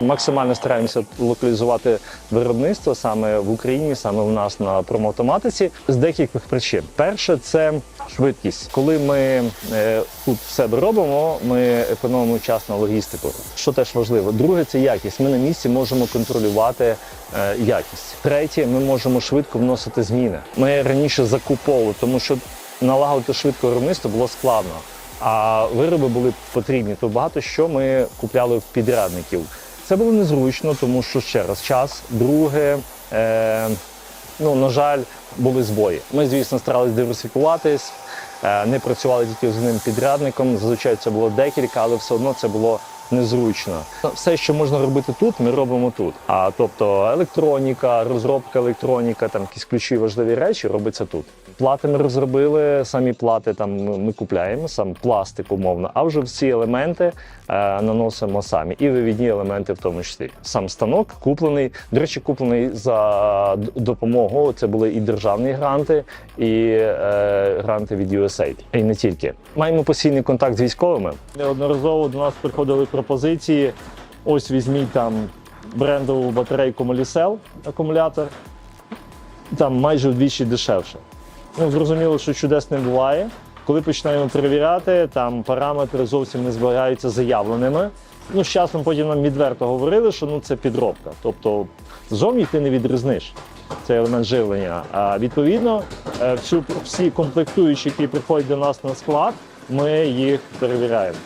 Максимально стараємося локалізувати виробництво саме в Україні, саме у нас на промавтоматиці з декількох причин. Перше це швидкість. Коли ми е, тут все робимо, ми економимо час на логістику, що теж важливо. Друге, це якість. Ми на місці можемо контролювати е, якість. Третє, ми можемо швидко вносити зміни. Ми раніше закуповували, тому що налагодити швидко виробництво було складно. А вироби були потрібні. То багато що ми купляли в підрядників. Це було незручно, тому що ще раз час. Друге, е, ну на жаль, були збої. Ми, звісно, старалися диверсифікуватись, е, не працювали тільки з одним підрядником. Зазвичай це було декілька, але все одно це було незручно. Все, що можна робити тут, ми робимо тут. А тобто електроніка, розробка електроніка, там якісь ключові важливі речі робиться тут. Плати ми розробили, самі плати там ми купляємо, сам пластик умовно, а вже всі елементи е, наносимо самі. І вивідні елементи в тому числі. Сам станок куплений. До речі, куплений за д- допомогою. Це були і державні гранти, і е, гранти від USAID. І не тільки. Маємо постійний контакт з військовими. Неодноразово до нас приходили пропозиції. Ось візьміть там брендову батарейку Molicel акумулятор. Там майже вдвічі дешевше. Ну, зрозуміло, що чудес не буває. Коли починаємо перевіряти, там параметри зовсім не збираються заявленими. Ну, з часом потім нам відверто говорили, що ну це підробка. Тобто зовні ти не відрізниш. Це елемент живлення. А відповідно, е, всю, всі комплектуючі, які приходять до нас на склад, ми їх перевіряємо.